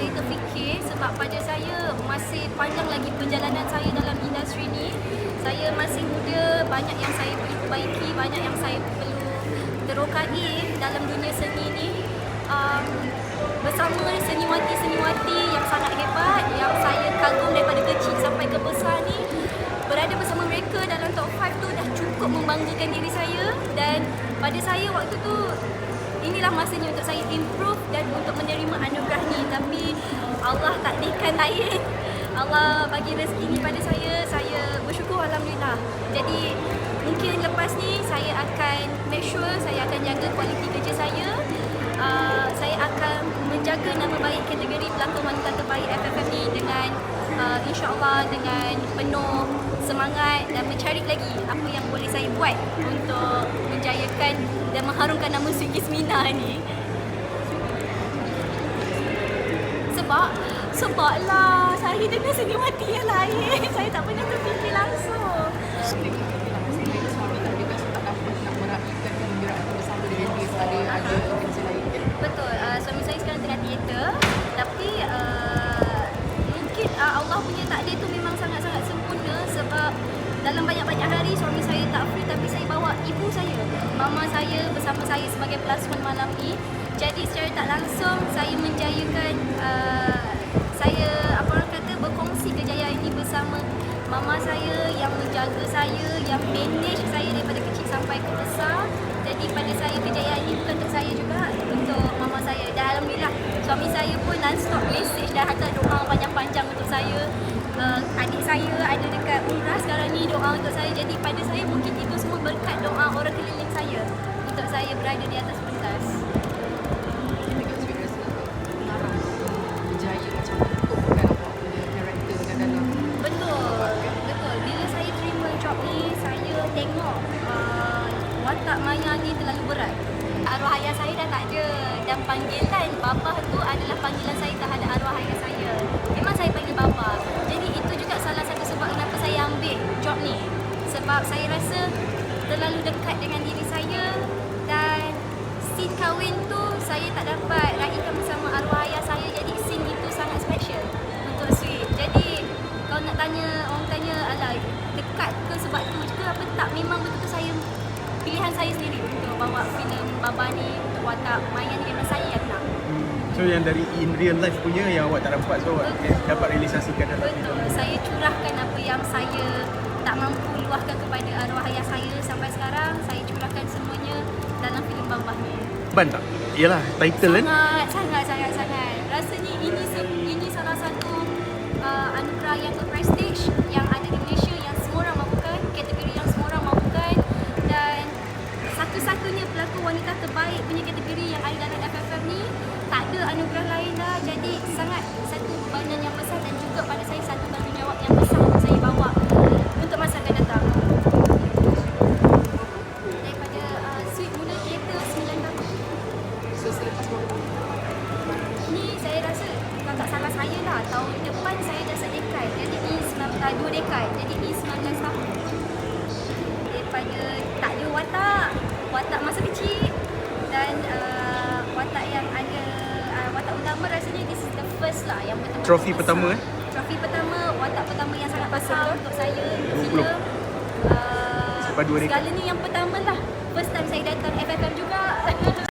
saya terfikir sebab pada saya masih panjang lagi perjalanan saya dalam industri ni. Saya masih muda, banyak yang saya perlu perbaiki, banyak yang saya perlu terokai dalam dunia seni ni. Um, bersama seniwati-seniwati yang sangat hebat yang saya kagum daripada kecil sampai ke besar ni berada bersama mereka dalam top 5 tu dah cukup membanggakan diri saya dan pada saya waktu tu inilah masanya untuk saya improve dan untuk menerima anugerah ni. Tapi Allah takdirkan lain Allah bagi rezeki ni pada saya. Saya bersyukur Alhamdulillah. Jadi mungkin lepas ni saya akan make sure saya akan jaga kualiti kerja saya semangat dan mencari lagi apa yang boleh saya buat untuk menjayakan dan mengharumkan nama Sweet Gismina ni. Sebab sebab lah saya dengan seniwati yang lain. Saya tak pernah terfikir langsung. Betul. Uh, suami saya sekarang tengah teater. Dalam banyak-banyak hari suami saya tak free tapi saya bawa ibu saya, mama saya bersama saya sebagai pelakon malam ni. Jadi secara tak langsung saya menjayakan uh, saya apa orang kata berkongsi kejayaan ini bersama mama saya yang menjaga saya, yang manage saya daripada kecil sampai ke besar. Jadi pada saya kejayaan ini bukan untuk saya juga, untuk mama saya. Dan Alhamdulillah suami saya pun non-stop message dan hantar doa panjang-panjang untuk saya. Uh, adik saya ada ni doa untuk saya. Jadi pada saya mungkin itu semua berkat doa orang keliling saya untuk saya berada di atas pentas. Watak Maya ni terlalu berat. Arwah ayah saya dah tak ada dan panggilan bapa tu adalah panggilan saya terhadap arwah ayah saya. Sebab saya rasa terlalu dekat dengan diri saya dan scene kahwin tu saya tak dapat raikan bersama arwah ayah saya jadi scene itu sangat special untuk Sweet. Jadi kalau nak tanya orang tanya alah dekat ke sebab tu ke apa tak memang betul-betul saya pilihan saya sendiri untuk bawa filem Baba ni untuk watak Maya ni memang saya yang nak. So yang dari in real life punya yang awak tak dapat so awak dapat realisasikan dalam Betul. Saya curahkan apa yang saya kepada arwah ayah saya sampai sekarang saya curahkan semuanya dalam filem Baba ni. Ban tak? Yalah title kan. Sangat, sangat, sangat, sangat. Rasanya ini ini salah satu uh, anugerah yang berprestige yang ada di Malaysia yang semua orang mahukan, kategori yang semua orang mahukan dan satu-satunya pelakon wanita terbaik punya kategori yang ada dalam FFM ni tak ada anugerah lain dah jadi sangat satu bebanan yang besar dan juga pada saya satu tanggungjawab saya lah. Tahun depan saya dah sedekad jadi ni sembilan- uh, dua dekad. Jadi ni 19 tahun. Daripada tak ada watak watak masa kecil dan uh, watak yang ada uh, watak utama rasanya this is the first lah yang betul Trofi pertama, eh? trofi pertama watak pertama yang sangat besar untuk saya filem uh, dua segala ni yang pertama lah. First time saya datang FFM juga